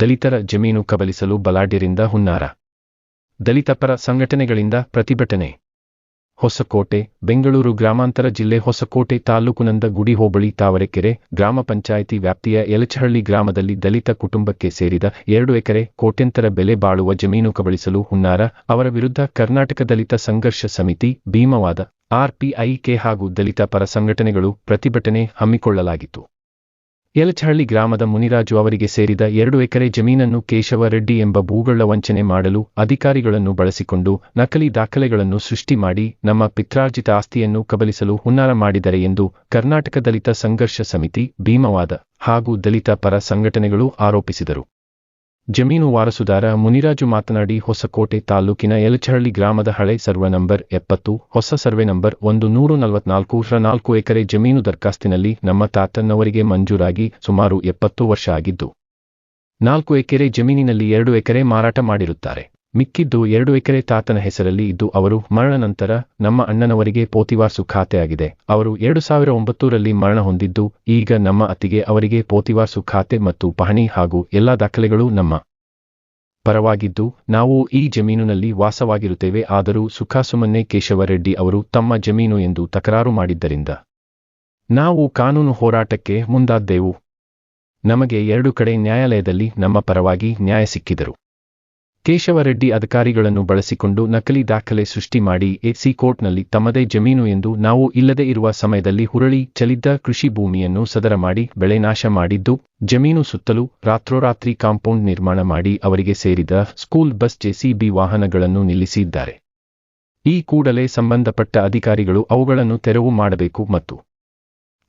ದಲಿತರ ಜಮೀನು ಕಬಲಿಸಲು ಬಲಾಢ್ಯರಿಂದ ಹುನ್ನಾರ. ದಲಿತ ಪರ ಸಂಘಟನೆಗಳಿಂದ ಪ್ರತಿಭಟನೆ. ಹೊಸಕೋಟೆ, ಬೆಂಗಳೂರು ಗ್ರಾಮಾಂತರ ಜಿಲ್ಲೆ ಹೊಸಕೋಟೆ ತಾಲೂಕುನಂದ ಗುಡಿ ಹೋಬಳಿ ತಾವರೆಕೆರೆ ಗ್ರಾಮ ಪಂಚಾಯಿತಿ ವ್ಯಾಪ್ತಿಯ ಯಲಚಹಳ್ಳಿ ಗ್ರಾಮದಲ್ಲಿ ದಲಿತ ಕುಟುಂಬಕ್ಕೆ ಸೇರಿದ ಎರಡು ಎಕರೆ ಕೋಟ್ಯಂತರ ಬೆಲೆ ಬಾಳುವ ಜಮೀನು ಕಬಳಿಸಲು ಹುನ್ನಾರ, ಅವರ ವಿರುದ್ಧ ಕರ್ನಾಟಕ ದಲಿತ ಸಂಘರ್ಷ ಸಮಿತಿ, ಭೀಮವಾದ, ಆರ್ಪಿಐಕೆ ಹಾಗೂ ದಲಿತ ಪರ ಸಂಘಟನೆಗಳು ಪ್ರತಿಭಟನೆ ಹಮ್ಮಿಕೊಳ್ಳಲಾಗಿತ್ತು. ಯಲಚಹಳ್ಳಿ ಗ್ರಾಮದ ಮುನಿರಾಜು ಅವರಿಗೆ ಸೇರಿದ ಎರಡು ಎಕರೆ ಜಮೀನನ್ನು ಕೇಶವ ರೆಡ್ಡಿ ಎಂಬ ಭೂಗಳ್ಳ ವಂಚನೆ ಮಾಡಲು ಅಧಿಕಾರಿಗಳನ್ನು ಬಳಸಿಕೊಂಡು ನಕಲಿ ದಾಖಲೆಗಳನ್ನು ಸೃಷ್ಟಿ ಮಾಡಿ ನಮ್ಮ ಪಿತ್ರಾರ್ಜಿತ ಆಸ್ತಿಯನ್ನು ಕಬಲಿಸಲು ಹುನ್ನಾರ ಮಾಡಿದರೆ ಎಂದು ಕರ್ನಾಟಕ ದಲಿತ ಸಂಘರ್ಷ ಸಮಿತಿ ಭೀಮವಾದ ಹಾಗೂ ದಲಿತ ಪರ ಸಂಘಟನೆಗಳು ಆರೋಪಿಸಿದರು. ಜಮೀನು ವಾರಸುದಾರ ಮುನಿರಾಜು ಮಾತನಾಡಿ, ಹೊಸಕೋಟೆ ತಾಲೂಕಿನ ಯಲಚಹಳ್ಳಿ ಗ್ರಾಮದ ಹಳೆ ಸರ್ವೆ ನಂಬರ್ ಎಪ್ಪತ್ತು, ಹೊಸ ಸರ್ವೆ ನಂಬರ್ ಒಂದು ನೂರು ನಲವತ್ನಾಲ್ಕು ರ ನಾಲ್ಕು ಎಕರೆ ಜಮೀನು ದರ್ಖಾಸ್ತಿನಲ್ಲಿ ನಮ್ಮ ತಾತನವರಿಗೆ ಮಂಜೂರಾಗಿ ಸುಮಾರು ಎಪ್ಪತ್ತು ವರ್ಷ ಆಗಿದ್ದು, ನಾಲ್ಕು ಎಕರೆ ಜಮೀನಿನಲ್ಲಿ ಎರಡು ಎಕರೆ ಮಾರಾಟ ಮಾಡಿರುತ್ತಾರೆ. ಮಿಕ್ಕಿದ್ದು ಎರಡು ಎಕರೆ ತಾತನ ಹೆಸರಲ್ಲಿ ಇದ್ದು ಅವರು ಮರಣ ನಂತರ ನಮ್ಮ ಅಣ್ಣನವರಿಗೆ ಪೋತಿವಾರ್ಸು ಖಾತೆಯಾಗಿದೆ. ಅವರು ಎರಡು ಸಾವಿರ ಒಂಬತ್ತರಲ್ಲಿ ಮರಣ ಹೊಂದಿದ್ದು, ಈಗ ನಮ್ಮ ಅತ್ತಿಗೆ ಅವರಿಗೆ ಪೋತಿವಾರ್ಸು ಖಾತೆ ಮತ್ತು ಪಹಣಿ ಹಾಗೂ ಎಲ್ಲಾ ದಾಖಲೆಗಳು ನಮ್ಮ ಪರವಾಗಿದ್ದು, ನಾವು ಈ ಜಮೀನಿನಲ್ಲಿ ವಾಸವಾಗಿರುತ್ತೇವೆ, ಆದರೂ ಸುಖಾಸುಮನ್ನೆ ಕೇಶವರೆಡ್ಡಿ ಅವರು ತಮ್ಮ ಜಮೀನು ಎಂದು ತಕರಾರು ಮಾಡಿದ್ದರಿಂದ ನಾವು ಕಾನೂನು ಹೋರಾಟಕ್ಕೆ ಮುಂದಾದ್ದೆವು. ನಮಗೆ ಎರಡು ಕಡೆ ನ್ಯಾಯಾಲಯದಲ್ಲಿ ನಮ್ಮ ಪರವಾಗಿ ನ್ಯಾಯ ಸಿಕ್ಕಿದರು. ಕೇಶವರೆಡ್ಡಿ ಅಧಿಕಾರಿಗಳನ್ನು ಬಳಸಿಕೊಂಡು ನಕಲಿ ದಾಖಲೆ ಸೃಷ್ಟಿ ಮಾಡಿ ಎಸಿ ಕೋರ್ಟ್ನಲ್ಲಿ ತಮ್ಮದೇ ಜಮೀನು ಎಂದು ನಾವು ಇಲ್ಲದೆ ಇರುವ ಸಮಯದಲ್ಲಿ ಹುರಳಿ ಚಲಿದ್ದ ಕೃಷಿ ಭೂಮಿಯನ್ನು ಸದರ ಮಾಡಿ ಬೆಳೆ ನಾಶ ಮಾಡಿದ್ದು, ಜಮೀನು ಸುತ್ತಲೂ ರಾತ್ರೋರಾತ್ರಿ ಕಾಂಪೌಂಡ್ ನಿರ್ಮಾಣ ಮಾಡಿ ಅವರಿಗೆ ಸೇರಿದ ಸ್ಕೂಲ್ ಬಸ್ ಜೆಸಿಬಿ ವಾಹನಗಳನ್ನು ನಿಲ್ಲಿಸಿದ್ದಾರೆ. ಈ ಕೂಡಲೇ ಸಂಬಂಧಪಟ್ಟ ಅಧಿಕಾರಿಗಳು ಅವುಗಳನ್ನು ತೆರವು ಮಾಡಬೇಕು ಮತ್ತು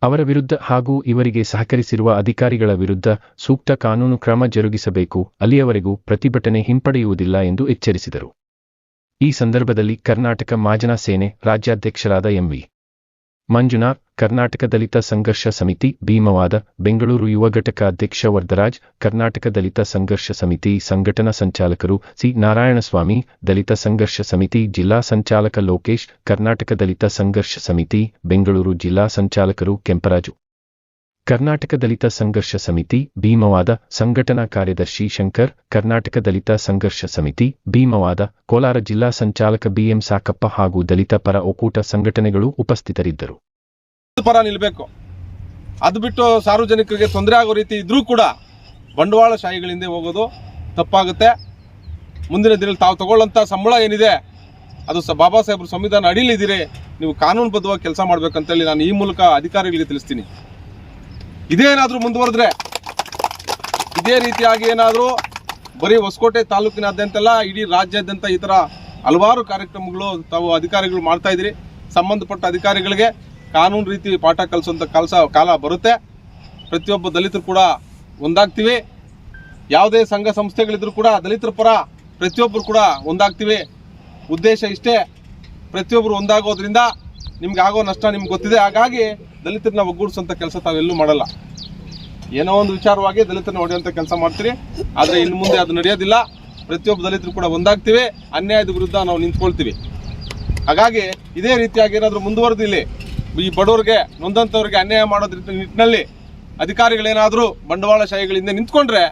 ಅವರ ವಿರುದ್ಧ ಹಾಗೂ ಇವರಿಗೆ ಸಹಕರಿಸಿರುವ ಅಧಿಕಾರಿಗಳ ವಿರುದ್ಧ ಸೂಕ್ತ ಕಾನೂನು ಕ್ರಮ ಜರುಗಿಸಬೇಕು. ಅಲ್ಲಿಯವರೆಗೂ ಪ್ರತಿಭಟನೆ ಹಿಂಪಡೆಯುವುದಿಲ್ಲ ಎಂದು ಎಚ್ಚರಿಸಿದರು. ಈ ಸಂದರ್ಭದಲ್ಲಿ ಕರ್ನಾಟಕ ಮಾಜನ ಸೇನೆ ರಾಜ್ಯಾಧ್ಯಕ್ಷರಾದ ಎಂವಿ. ಮಂಜುನಾಥ್, ಕರ್ನಾಟಕ ದಲಿತ ಸಂಘರ್ಷ ಸಮಿತಿ, ಭೀಮವಾದ, ಬೆಂಗಳೂರು ಯುವ ಘಟಕ ಅಧ್ಯಕ್ಷ ವರದರಾಜ್, ಕರ್ನಾಟಕ ದಲಿತ ಸಂಘರ್ಷ ಸಮಿತಿ ಸಂಘಟನಾ ಸಂಚಾಲಕರು ಸಿ. ನಾರಾಯಣಸ್ವಾಮಿ, ದಲಿತ ಸಂಘರ್ಷ ಸಮಿತಿ ಜಿಲ್ಲಾ ಸಂಚಾಲಕ ಲೋಕೇಶ್, ಕರ್ನಾಟಕ ದಲಿತ ಸಂಘರ್ಷ ಸಮಿತಿ, ಬೆಂಗಳೂರು ಜಿಲ್ಲಾ ಸಂಚಾಲಕರು ಕೆಂಪರಾಜು. ಕರ್ನಾಟಕ ದಲಿತ ಸಂಘರ್ಷ ಸಮಿತಿ, ಭೀಮವಾದ ಸಂಘಟನಾ ಕಾರ್ಯದರ್ಶಿ ಶಂಕರ್, ಕರ್ನಾಟಕ ದಲಿತ ಸಂಘರ್ಷ ಸಮಿತಿ, ಭೀಮವಾದ ಕೋಲಾರ ಜಿಲ್ಲಾ ಸಂಚಾಲಕ ಬಿಎಂ ಸಾಕಪ್ಪ ಹಾಗೂ ದಲಿತ ಪರ ಒಕ್ಕೂಟ ಸಂಘಟನೆಗಳು ಉಪಸ್ಥಿತರಿದ್ದರು. ಪರ ನಿಲ್ಲಬೇಕು ಅದು ಬಿಟ್ಟು ಸಾರ್ವಜನಿಕರಿಗೆ ತೊಂದರೆ ಆಗೋ ರೀತಿ ಇದ್ರೂ ಕೂಡ ಬಂಡವಾಳ ಶಾಹಿಗಳಿಂದ ಹೋಗೋದು ತಪ್ಪಾಗುತ್ತೆ. ಮುಂದಿನ ದಿನ ತಾವು ತಗೊಳ್ಳೋಂಥ ಸಂಬಳ ಏನಿದೆ, ಅದು ಬಾಬಾ ಸಾಹೇಬ್ರ ಸಂವಿಧಾನ ಅಡಿಲಿದ್ದೀರಿ ನೀವು ಕಾನೂನುಬದ್ಧವಾಗಿ ಕೆಲಸ ಮಾಡ್ಬೇಕಂತೇಳಿ ನಾನು ಈ ಮೂಲಕ ಅಧಿಕಾರಿಗಳಿಗೆ ತಿಳಿಸ್ತೀನಿ. ಇದೇನಾದರೂ ಮುಂದುವರೆದ್ರೆ ಇದೇ ರೀತಿಯಾಗಿ ಏನಾದರೂ ಬರೀ ಹೊಸಕೋಟೆ ತಾಲೂಕಿನಾದ್ಯಂತೆಲ್ಲ, ಇಡೀ ರಾಜ್ಯಾದ್ಯಂತ ಈ ಥರ ಹಲವಾರು ಕಾರ್ಯಕ್ರಮಗಳು ತಾವು ಅಧಿಕಾರಿಗಳು ಮಾಡ್ತಾ ಇದ್ದೀರಿ. ಸಂಬಂಧಪಟ್ಟ ಅಧಿಕಾರಿಗಳಿಗೆ ಕಾನೂನು ರೀತಿ ಪಾಠ ಕಲಿಸುವಂಥ ಕೆಲಸ ಕಾಲ ಬರುತ್ತೆ. ಪ್ರತಿಯೊಬ್ಬ ದಲಿತರು ಕೂಡ ಒಂದಾಗ್ತೀವಿ. ಯಾವುದೇ ಸಂಘ ಸಂಸ್ಥೆಗಳಿದ್ರು ಕೂಡ ದಲಿತರ ಪರ ಪ್ರತಿಯೊಬ್ಬರು ಕೂಡ ಒಂದಾಗ್ತೀವಿ. ಉದ್ದೇಶ ಇಷ್ಟೇ. ಪ್ರತಿಯೊಬ್ಬರು ಒಂದಾಗೋದ್ರಿಂದ ನಿಮ್ಗೆ ಆಗೋ ನಷ್ಟ ನಿಮ್ಗೆ ಗೊತ್ತಿದೆ. ಹಾಗಾಗಿ ದಲಿತರನ್ನ ಒಗ್ಗೂಡಿಸುವಂಥ ಕೆಲಸ ತಾವೆಲ್ಲೂ ಮಾಡಲ್ಲ. ಏನೋ ಒಂದು ವಿಚಾರವಾಗಿ ದಲಿತರನ್ನ ಹೊಡೆಯುವಂಥ ಕೆಲಸ ಮಾಡ್ತೀರಿ. ಆದರೆ ಇನ್ನು ಮುಂದೆ ಅದು ನಡೆಯೋದಿಲ್ಲ. ಪ್ರತಿಯೊಬ್ಬ ದಲಿತರು ಕೂಡ ಒಂದಾಗ್ತೀವಿ. ಅನ್ಯಾಯದ ವಿರುದ್ಧ ನಾವು ನಿಂತ್ಕೊಳ್ತೀವಿ. ಹಾಗಾಗಿ ಇದೇ ರೀತಿಯಾಗಿ ಏನಾದರೂ ಮುಂದುವರೆದಿಲ್ಲಿ ಈ ಬಡವರಿಗೆ ನೊಂದಂಥವ್ರಿಗೆ ಅನ್ಯಾಯ ಮಾಡೋದ್ರ ನಿಟ್ಟಿನಲ್ಲಿ ಅಧಿಕಾರಿಗಳೇನಾದರೂ ಬಂಡವಾಳಶಾಹಿಗಳಿಂದ ನಿಂತ್ಕೊಂಡ್ರೆ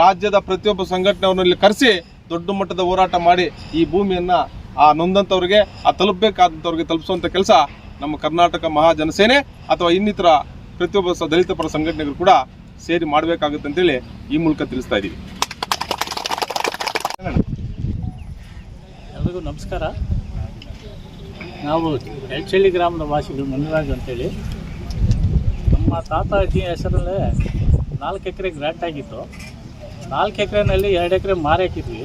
ರಾಜ್ಯದ ಪ್ರತಿಯೊಬ್ಬ ಸಂಘಟನೆಯವ್ರನ್ನ ಇಲ್ಲಿ ಕರೆಸಿ ದೊಡ್ಡ ಮಟ್ಟದ ಹೋರಾಟ ಮಾಡಿ ಈ ಭೂಮಿಯನ್ನ ಆ ನೊಂದಂಥವ್ರಿಗೆ ಆ ತಲುಪಬೇಕಾದಂಥವ್ರಿಗೆ ತಲುಪಿಸುವಂಥ ಕೆಲಸ ನಮ್ಮ ಕರ್ನಾಟಕ ಮಹಾಜನಸೇನೆ ಅಥವಾ ಇನ್ನಿತರ ಪ್ರತಿಯೊಬ್ಬ ದಲಿತ ಪರ ಸಂಘಟನೆಗಳು ಕೂಡ ಸೇರಿ ಮಾಡಬೇಕಾಗುತ್ತೆ ಅಂತೇಳಿ ಈ ಮೂಲಕ ತಿಳಿಸ್ತಾ ಇದ್ದೀವಿ ಎಲ್ರಿಗೂ ನಮಸ್ಕಾರ. ನಾವು ಎಲ್ಚಳ್ಳಿ ಗ್ರಾಮದ ವಾಸಿಗಳು ಮನರಾಜ್ ಅಂತೇಳಿ. ನಮ್ಮ ತಾತ ಅಜ್ಜಿ ಹೆಸರಲ್ಲೇ ನಾಲ್ಕು ಎಕರೆ ಗ್ರ್ಯಾಂಟ್ ಆಗಿತ್ತು. ನಾಲ್ಕು ಎಕರೆನಲ್ಲಿ ಎರಡು ಎಕರೆ ಮಾರಾಕಿದ್ವಿ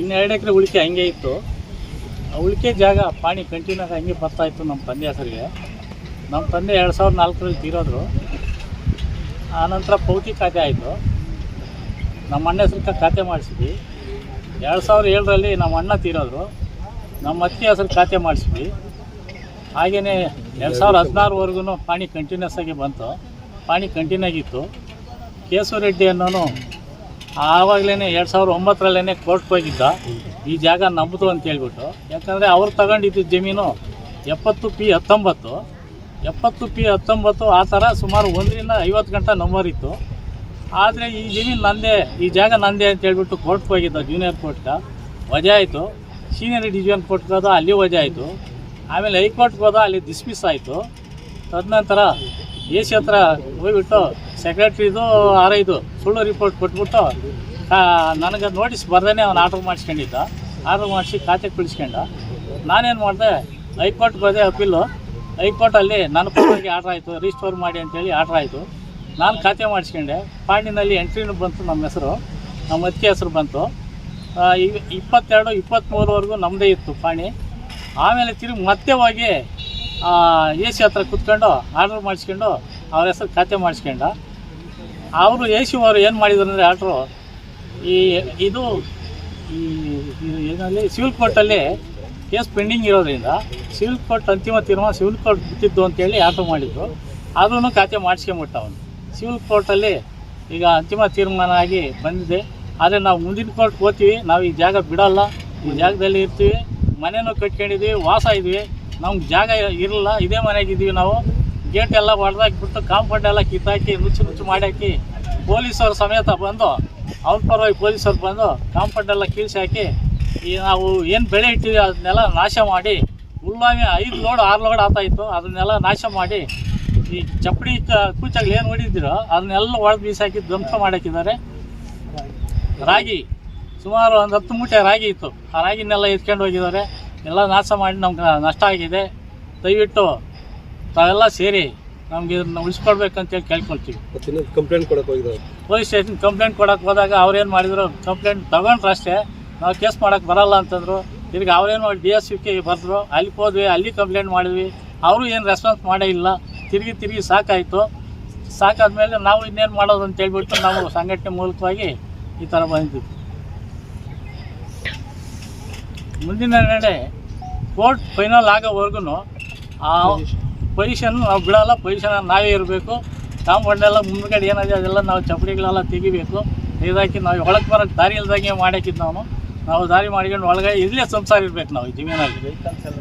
ಇನ್ನು ಎರಡು ಎಕರೆ ಉಳಿಕೆ ಹಂಗೆ ಇತ್ತು. ಉಳಿಕೆ ಜಾಗ ಪಾಣಿ ಕಂಟಿನ್ಯೂಸ್ ಹಂಗೆ ಬರ್ತಾ ಇತ್ತು ನಮ್ಮ ತಂದೆ ಹೆಸರಿಗೆ. ನಮ್ಮ ತಂದೆ ಎರಡು ಸಾವಿರದ ನಾಲ್ಕರಲ್ಲಿ ತೀರೋದ್ರು. ಆನಂತರ ಪೌತಿ ಖಾತೆ ಆಯಿತು. ನಮ್ಮ ಅಣ್ಣ ಹೆಸರು ಖಾತೆ ಮಾಡಿಸಿದ್ವಿ. ಎರಡು ಸಾವಿರದ ಏಳರಲ್ಲಿ ನಮ್ಮ ಅಣ್ಣ ತೀರೋದ್ರು. ನಮ್ಮ ಅತ್ತೆ ಹೆಸರು ಖಾತೆ ಮಾಡಿಸಿದ್ವಿ. ಹಾಗೆಯೇ ಎರಡು ಸಾವಿರದ ಹದಿನಾರವರೆಗೂ ಪಾಣಿ ಕಂಟಿನ್ಯೂಸ್ ಆಗಿ ಬಂತು. ಪಾಣಿ ಕಂಟಿನ್ಯೂ ಆಗಿತ್ತು. ಕೇಶವರೆಡ್ಡಿ ಅನ್ನೋನು ಆವಾಗಲೇ ಎರಡು ಸಾವಿರದ ಒಂಬತ್ತರಲ್ಲೇ ಕೋರ್ಟ್ಗೆ ಹೋಗಿದ್ದ. ಈ ಜಾಗ ನಮ್ಮದು ಅಂತ ಹೇಳ್ಬಿಟ್ಟು. ಯಾಕಂದರೆ ಅವ್ರು ತಗೊಂಡಿದ್ದು ಜಮೀನು ಎಪ್ಪತ್ತು ಪಿ ಹತ್ತೊಂಬತ್ತು. ಎಪ್ಪತ್ತು ಪಿ ಹತ್ತೊಂಬತ್ತು ಆ ಥರ ಸುಮಾರು ಒಂದರಿಂದ ಐವತ್ತು ಗಂಟೆ ನಂಬರ್ ಇತ್ತು ಆದರೆ ಈ ಜಮೀನು ನಂದೇ, ಈ ಜಾಗ ನಂದೇ ಅಂತ ಹೇಳ್ಬಿಟ್ಟು ಕೋರ್ಟ್ಗೆ ಹೋಗಿದ್ದ ಜೂನಿಯರ್ ಕೋರ್ಟ್ಗೆ ವಜೆ ಆಯಿತು. ಸೀನಿಯರ್ ಡಿವಿಷನ್ ಕೋರ್ಟ್ಗೆ ಹೋದ, ಅಲ್ಲಿ ವಜೆ ಆಯಿತು. ಆಮೇಲೆ ಹೈಕೋರ್ಟ್ಗೆ ಹೋದ, ಅಲ್ಲಿ ಡಿಸ್ಮಿಸ್ ಆಯಿತು. ತದನಂತರ ಎ ಸಿ ಹತ್ರ ಹೋಗ್ಬಿಟ್ಟು ಸೆಕ್ರೆಟ್ರಿದು ಆರೈದು ಸುಳ್ಳು ರಿಪೋರ್ಟ್ ಕೊಟ್ಬಿಟ್ಟು ನನಗೆ ನೋಟಿಸ್ ಬರ್ದೇ ಅವ್ನು ಆರ್ಡ್ರ್ ಮಾಡಿಸ್ಕೊಂಡಿದ್ದ. ಆರ್ಡ್ರ್ ಮಾಡಿಸಿ ಖಾತೆಗೆ ಕುಳಿಸ್ಕೊಂಡ ನಾನೇನು ಮಾಡಿದೆ, ಹೈಕೋರ್ಟ್ ಹೋದೆ ಅಪೀಲು ಹೈಕೋರ್ಟಲ್ಲಿ ನನ್ನ ಪರವಾಗಿ ಆರ್ಡ್ರ್ ಆಯಿತು ರಿಸ್ಟೋರ್ ಮಾಡಿ ಅಂತೇಳಿ ಆರ್ಡ್ರ್ ಆಯಿತು. ನಾನು ಖಾತೆ ಮಾಡಿಸ್ಕೊಂಡೆ. ಪಾಂಡಿನಲ್ಲಿ ಎಂಟ್ರಿನೂ ಬಂತು ನಮ್ಮ ಹೆಸರು, ನಮ್ಮ ಅತ್ತಿಗೆ ಹೆಸರು ಬಂತು. ಇಪ್ಪತ್ತೆರಡು ಇಪ್ಪತ್ತ್ಮೂರವರೆಗೂ ನಮ್ಮದೇ ಇತ್ತು ಪಾಣಿ. ಆಮೇಲೆ ತಿರುಗಿ ಮತ್ತೆ ಹೋಗಿ ಎ ಸಿ ಹತ್ರ ಕುತ್ಕೊಂಡು ಆರ್ಡ್ರ್ ಮಾಡಿಸ್ಕೊಂಡು ಅವ್ರ ಹೆಸರು ಖಾತೆ ಮಾಡಿಸ್ಕೊಂಡ. ಅವರು ಎ ಸಿ ಅವರು ಏನು ಮಾಡಿದ್ರು ಅಂದರೆ ಆರ್ಡ್ರು ಈ ಇದು ಈ ಸಿವಿಲ್ ಕೋರ್ಟಲ್ಲಿ ಕೇಸ್ ಪೆಂಡಿಂಗ್ ಇರೋದ್ರಿಂದ ಸಿವಿಲ್ ಕೋರ್ಟ್ ಅಂತಿಮ ತೀರ್ಮಾನ ಸಿವಿಲ್ ಕೋರ್ಟ್ ಬಿಟ್ಟಿದ್ದು ಅಂತೇಳಿ ಆರ್ಡ್ರ್ ಮಾಡಿದ್ರು. ಆದ್ರೂ ಖಾತೆ ಮಾಡಿಸ್ಕೊಂಬಿಟ್ಟ ಅವನು. ಸಿವಿಲ್ ಕೋರ್ಟಲ್ಲಿ ಈಗ ಅಂತಿಮ ತೀರ್ಮಾನ ಆಗಿ ಬಂದಿದೆ. ಆದರೆ ನಾವು ಮುಂದಿನ ಕೋರ್ಟ್ ಹೋಗ್ತೀವಿ, ನಾವು ಈ ಜಾಗ ಬಿಡಲ್ಲ. ಈ ಜಾಗದಲ್ಲಿ ಇರ್ತೀವಿ ಮನೆಯೂ ಕಟ್ಕೊಂಡಿದ್ವಿ, ವಾಸ ಇದ್ವಿ. ನಮ್ಗೆ ಜಾಗ ಇರಲ್ಲ ಇದೇ ಮನೆಗಿದ್ದೀವಿ ನಾವು. ಗೇಟ್ ಎಲ್ಲ ಹೊಡೆದಾಕ್ಬಿಟ್ಟು ಕಾಂಪೌಂಡ್ ಎಲ್ಲ ಕಿತ್ತಾಕಿ ರುಚಿ ನುಚ್ಚು ಮಾಡಾಕಿ ಪೊಲೀಸರು ಸಮೇತ ಬಂದು ಅವ್ರ ಪರವಾಗಿ ಪೊಲೀಸರು ಬಂದು ಕಾಂಪೌಂಡ್ ಎಲ್ಲ ಕೀಳ್ಸಿ ಹಾಕಿ ಈ ನಾವು ಏನು ಬೆಳೆ ಇಟ್ಟಿವಿ ಅದನ್ನೆಲ್ಲ ನಾಶ ಮಾಡಿ ಹುಲ್ಲಾಗಿ ಐದು ಲೋಡ್, ಆರು ಲೋಡ್ ಆತಾಯಿತ್ತು ಅದನ್ನೆಲ್ಲ ನಾಶ ಮಾಡಿ, ಈ ಚಪ್ಪಡಿ ಕೂಚಾಗ್ಲು ಏನು ಹೊಡಿದಿರೋ ಅದನ್ನೆಲ್ಲ ಒಳಗೆ ಬೀಸಾಕಿ ಧ್ವಂಸ ಮಾಡಾಕಿದ್ದಾರೆ ರಾಗಿ, ಸುಮಾರು ಒಂದು ಹತ್ತು ಮೂಟೆ ರಾಗಿ ಇತ್ತು. ಆ ರಾಗಿನೆಲ್ಲ ಎತ್ಕೊಂಡು ಹೋಗಿದ್ದಾರೆ. ಎಲ್ಲ ನಾಶ ಮಾಡಿ ನಮ್ಗೆ ನಷ್ಟ ಆಗಿದೆ. ದಯವಿಟ್ಟು ತಾವೆಲ್ಲ ಸೇರಿ ನಮಗೆ ಇದನ್ನ ಉಳಿಸ್ಕೊಡ್ಬೇಕಂತೇಳಿ ಕೇಳ್ಕೊಳ್ತೀವಿ. ಕಂಪ್ಲೇಂಟ್ ಕೊಡಕ್ಕೆ ಹೋಗಿದ್ರು ಪೊಲೀಸ್ ಸ್ಟೇಷನ್ ಕಂಪ್ಲೇಂಟ್ ಕೊಡಕ್ಕೆ ಹೋದಾಗ ಅವ್ರೇನು ಮಾಡಿದ್ರು? ಕಂಪ್ಲೇಂಟ್ ತಗೊಂಡ್ರು ಅಷ್ಟೇ ನಾವು ಕೇಸ್ ಮಾಡೋಕ್ಕೆ ಬರಲ್ಲ ಅಂತಂದರು. ತಿರ್ಗಿ ಅವ್ರೇನು ಡಿ ಎಸ್ ಕೆ ಬರೆದ್ರು. ಅಲ್ಲಿ ಹೋದ್ವಿ ಅಲ್ಲಿ ಕಂಪ್ಲೇಂಟ್ ಮಾಡಿದ್ವಿ. ಅವರು ಏನು ರೆಸ್ಪಾನ್ಸ್ ಮಾಡೇ ಇಲ್ಲ. ತಿರುಗಿ ತಿರುಗಿ ಸಾಕಾಯಿತು. ಸಾಕಾದ್ಮೇಲೆ ನಾವು ಇನ್ನೇನು ಮಾಡೋದು ಅಂತ ಹೇಳ್ಬಿಟ್ಟು ನಾವು ಸಂಘಟನೆ ಮೂಲಕವಾಗಿ ಈ ಥರ ಬಂದಿದ್ವಿ. ಮುಂದಿನ ನಡೆ ಕೋರ್ಟ್ ಫೈನಲ್ ಆಗೋವರೆಗೂ ಆ ಪೊಸಿಷನ್ ನಾವು ಬಿಡೋಲ್ಲ ಪೊಸಿಷನ್ ನಾವೇ ಇರಬೇಕು. ಕಾಂಪೌಂಡೆಲ್ಲ ಮುಂದ್ಗಡೆ ಏನಿದೆ ಅದೆಲ್ಲ ನಾವು ಚಪ್ಪಡಿಗಳೆಲ್ಲ ತೆಗಿಬೇಕು. ಇದಾಕಿ ನಾವು ಒಳಗೆ ಬರೋಕ್ಕೆ ದಾರಿ ಇಲ್ದಂಗೆ ಮಾಡಾಕಿದ್ದು ನಾವು. ನಾವು ದಾರಿ ಮಾಡ್ಕೊಂಡು ಒಳಗೆ ಇಲ್ಲೇ ಸಂಸಾರ ಇರ್ಬೇಕು ನಾವು ಜಮೀನಲ್ಲಿ ವೆಹಿಕಲ್ಸ್ ಎಲ್ಲ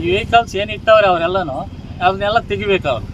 ಈ ವೆಹಿಕಲ್ಸ್ ಏನು ಇಟ್ಟವ್ರೆ ಅವರೆಲ್ಲನೂ ಅದನ್ನೆಲ್ಲ ತೆಗಿಬೇಕು ಅವರು.